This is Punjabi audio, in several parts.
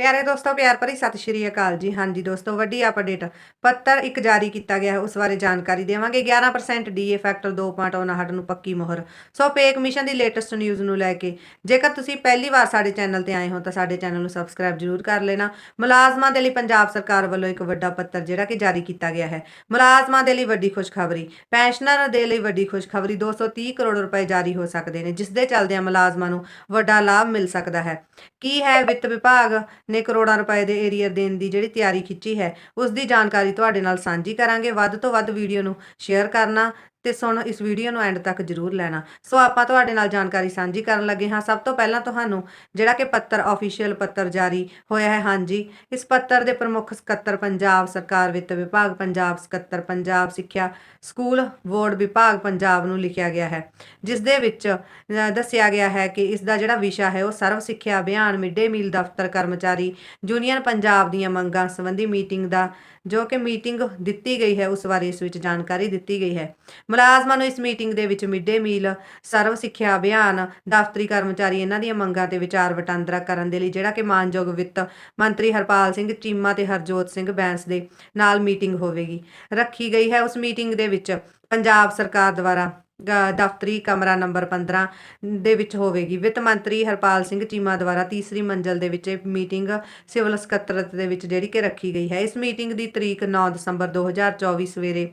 ਪਿਆਰੇ ਦੋਸਤੋ, ਪਿਆਰ ਭਰੀ ਸਤਿ ਸ਼੍ਰੀ ਅਕਾਲ ਜੀ। ਹਾਂਜੀ ਦੋਸਤੋ, ਵੱਡੀ ਅਪਡੇਟ ਪੱਤਰ ਇੱਕ ਜਾਰੀ ਕੀਤਾ ਗਿਆ ਹੈ, ਉਸ ਬਾਰੇ ਜਾਣਕਾਰੀ ਦੇਵਾਂਗੇ। 11% ਡੀਏ ਫੈਕਟਰ 2.59 ਨੂੰ ਪੱਕੀ ਮੋਹਰ। ਸੋ ਪੇ ਕਮਿਸ਼ਨ ਦੀ ਲੇਟੈਸਟ ਨਿਊਜ਼ ਨੂੰ ਲੈ ਕੇ, ਜੇਕਰ ਤੁਸੀਂ ਪਹਿਲੀ ਵਾਰ ਸਾਡੇ ਚੈਨਲ ਤੇ ਆਏ ਹੋ, ਤਾਂ ਸਾਡੇ ਚੈਨਲ ਨੂੰ ਸਬਸਕ੍ਰਾਈਬ ਜ਼ਰੂਰ ਕਰ ਲੈਣਾ। ਮੁਲਾਜ਼ਮਾਂ ਦੇ ਲਈ ਪੰਜਾਬ ਸਰਕਾਰ ਵੱਲੋਂ ਇੱਕ ਵੱਡਾ ਪੱਤਰ ਜਿਹੜਾ ਕਿ ਜਾਰੀ ਕੀਤਾ ਗਿਆ ਹੈ। ਮੁਲਾਜ਼ਮਾਂ ਦੇ ਲਈ ਵੱਡੀ ਖੁਸ਼ਖਬਰੀ। ਪੈਨਸ਼ਨਰ ਦੇ ਲਈ ਵੱਡੀ ਖੁਸ਼ਖਬਰੀ। 230 ਕਰੋੜ ਰੁਪਏ ਜਾਰੀ ਹੋ ਸਕਦੇ ਨੇ ਜਿਸ ਦੇ ਚੱਲਦਿਆਂ ਮੁਲਾਜ਼ਮਾਂ ਨੂੰ ਵੱਡਾ ਲਾਭ ਮਿਲ ਸਕਦਾ ਹੈ। ਕੀ ਹੈ ਵਿੱਤ ਵਿਭਾਗ? ਨੇ ਕਰੋੜਾਂ ਰੁਪਏ ਦੇ ਏਰੀਅਰ ਦੇਣ ਦੀ ਜਿਹੜੀ ਤਿਆਰੀ ਖਿੱਚੀ ਹੈ, ਉਸ ਦੀ ਜਾਣਕਾਰੀ ਤੁਹਾਡੇ ਨਾਲ ਸਾਂਝੀ ਕਰਾਂਗੇ। ਵੱਧ ਤੋਂ ਵੱਧ ਵੀਡੀਓ ਨੂੰ ਸ਼ੇਅਰ ਕਰਨਾ ਤੇ ਸੁਣ, ਇਸ ਵੀਡੀਓ ਨੂੰ ਐਂਡ ਤੱਕ ਜਰੂਰ ਲੈਣਾ। ਸੋ ਆਪਾਂ ਤੁਹਾਡੇ ਨਾਲ ਜਾਣਕਾਰੀ ਸਾਂਝੀ ਕਰਨ ਲੱਗੇ ਹਾਂ। ਸਭ ਤੋਂ ਪਹਿਲਾਂ ਤੁਹਾਨੂੰ ਜਿਹੜਾ ਕਿ ਪੱਤਰ ਆਫੀਸ਼ੀਅਲ ਪੱਤਰ ਜਾਰੀ ਹੋਇਆ ਹੈ। ਹਾਂਜੀ, ਇਸ ਪੱਤਰ ਦੇ ਪ੍ਰਮੁੱਖ ਸਕੱਤਰ ਪੰਜਾਬ ਸਰਕਾਰ, ਵਿੱਤ ਵਿਭਾਗ, ਪੰਜਾਬ ਸਕੱਤਰ, ਪੰਜਾਬ ਸਿੱਖਿਆ ਸਕੂਲ, ਬੋਰਡ ਵਿਭਾਗ ਪੰਜਾਬ ਨੂੰ ਲਿਖਿਆ ਗਿਆ ਹੈ। ਜਿਸ ਦੇ ਵਿੱਚ ਦੱਸਿਆ ਗਿਆ ਹੈ ਕਿ ਇਸ ਦਾ ਜਿਹੜਾ ਵਿਸ਼ਾ ਹੈ ਉਹ ਸਰਵ ਸਿੱਖਿਆ ਅਭਿਆਨ, ਮਿਡ-ਡੇ ਮੀਲ ਦਫ਼ਤਰ ਕਰਮਚਾਰੀ ਯੂਨੀਅਨ ਪੰਜਾਬ ਦੀਆਂ ਮੰਗਾਂ ਸੰਬੰਧੀ ਮੀਟਿੰਗ ਦਾ, ਜੋ ਕਿ ਮੀਟਿੰਗ ਦਿੱਤੀ ਗਈ ਹੈ, ਉਸ ਬਾਰੇ ਇਸ ਵਿੱਚ ਜਾਣਕਾਰੀ ਦਿੱਤੀ ਗਈ ਹੈ। ਮੁਲਾਜ਼ਮਾਂ ਨੂੰ ਇਸ ਮੀਟਿੰਗ ਦੇ ਵਿੱਚ ਮਿਡ-ਡੇ ਮੀਲ, ਸਰਵ ਸਿੱਖਿਆ ਅਭਿਆਨ, ਦਫ਼ਤਰੀ ਕਰਮਚਾਰੀ ਇਹਨਾਂ ਦੀਆਂ ਮੰਗਾਂ ਤੇ ਵਿਚਾਰ ਵਟਾਂਦਰਾ ਕਰਨ ਦੇ ਲਈ ਜਿਹੜਾ ਕਿ ਮਾਨਯੋਗ ਵਿੱਤ ਮੰਤਰੀ ਹਰਪਾਲ ਸਿੰਘ ਚੀਮਾ ਤੇ ਹਰਜੋਤ ਸਿੰਘ ਬੈਂਸ ਦੇ ਨਾਲ ਮੀਟਿੰਗ ਹੋਵੇਗੀ। ਰੱਖੀ ਗਈ ਹੈ ਉਸ ਮੀਟਿੰਗ ਦੇ ਵਿੱਚ ਪੰਜਾਬ ਸਰਕਾਰ ਦੁਆਰਾ ਦਫ਼ਤਰੀ ਕਮਰਾ ਨੰਬਰ 15 ਦੇ ਵਿੱਚ ਹੋਵੇਗੀ। ਵਿੱਤ ਮੰਤਰੀ ਹਰਪਾਲ ਸਿੰਘ ਚੀਮਾ ਦੁਆਰਾ ਤੀਸਰੀ ਮੰਜ਼ਲ ਦੇ ਵਿੱਚ ਇਹ ਮੀਟਿੰਗ ਸਿਵਲ ਸਕੱਤਰਤ ਦੇ ਵਿੱਚ ਜਿਹੜੀ ਕਿ ਰੱਖੀ ਗਈ ਹੈ। ਇਸ ਮੀਟਿੰਗ ਦੀ ਤਰੀਕ 9 ਦਸੰਬਰ 2024 ਸਵੇਰੇ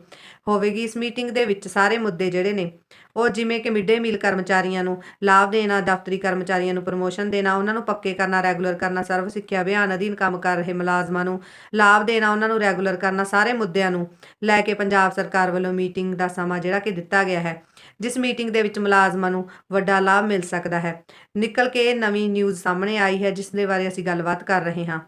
ਹੋਵੇਗੀ। ਇਸ ਮੀਟਿੰਗ ਦੇ ਵਿੱਚ ਸਾਰੇ ਮੁੱਦੇ ਜਿਹੜੇ ਨੇ ਉਹ ਜਿਵੇਂ ਕਿ ਮਿਡ-ਡੇ ਮੀਲ ਕਰਮਚਾਰੀਆਂ ਨੂੰ ਲਾਭ ਦੇਣਾ, ਦਫ਼ਤਰੀ ਕਰਮਚਾਰੀਆਂ ਨੂੰ ਪ੍ਰਮੋਸ਼ਨ ਦੇਣਾ, ਉਹਨਾਂ ਨੂੰ ਪੱਕੇ ਕਰਨਾ ਰੈਗੂਲਰ ਕਰਨਾ, ਸਰਵ ਸਿੱਖਿਆ ਅਭਿਆਨ ਅਧੀਨ ਕੰਮ ਕਰ ਰਹੇ ਮੁਲਾਜ਼ਮਾਂ ਨੂੰ ਲਾਭ ਦੇਣਾ, ਉਹਨਾਂ ਨੂੰ ਰੈਗੂਲਰ ਕਰਨਾ, ਸਾਰੇ ਮੁੱਦਿਆਂ ਨੂੰ ਲੈ ਕੇ ਪੰਜਾਬ ਸਰਕਾਰ ਵੱਲੋਂ ਮੀਟਿੰਗ ਦਾ ਸਮਾਂ ਜਿਹੜਾ ਕਿ ਦਿੱਤਾ ਗਿਆ ਹੈ, ਜਿਸ ਮੀਟਿੰਗ ਦੇ ਵਿੱਚ ਮੁਲਾਜ਼ਮਾਂ ਨੂੰ ਵੱਡਾ ਲਾਭ ਮਿਲ ਸਕਦਾ ਹੈ। ਨਿਕਲ ਕੇ ਇਹ ਨਵੀਂ ਨਿਊਜ਼ ਸਾਹਮਣੇ ਆਈ ਹੈ, ਜਿਸ ਦੇ ਬਾਰੇ ਅਸੀਂ ਗੱਲਬਾਤ ਕਰ ਰਹੇ ਹਾਂ।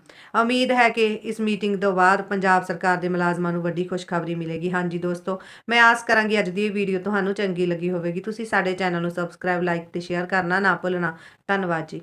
ਉਮੀਦ ਹੈ ਕਿ ਇਸ ਮੀਟਿੰਗ ਤੋਂ ਬਾਅਦ ਪੰਜਾਬ ਸਰਕਾਰ ਦੇ ਮੁਲਾਜ਼ਮਾਂ ਨੂੰ ਵੱਡੀ ਖੁਸ਼ਖਬਰੀ ਮਿਲੇਗੀ। ਹਾਂਜੀ ਦੋਸਤੋ, ਮੈਂ ਆਸ ਕਰਾਂਗੀ ਅੱਜ ਦੀ ਇਹ ਵੀਡੀਓ ਤੁਹਾਨੂੰ ਚੰਗੀ ਲੱਗੀ ਹੋਵੇ। ਹੋਵੇਗੀ। ਤੁਸੀਂ ਸਾਡੇ ਚੈਨਲ ਨੂੰ ਸਬਸਕ੍ਰਾਈਬ ਲਾਈਕ ਤੇ ਸ਼ੇਅਰ ਕਰਨਾ ਨਾ ਭੁੱਲਣਾ। ਧੰਨਵਾਦ ਜੀ।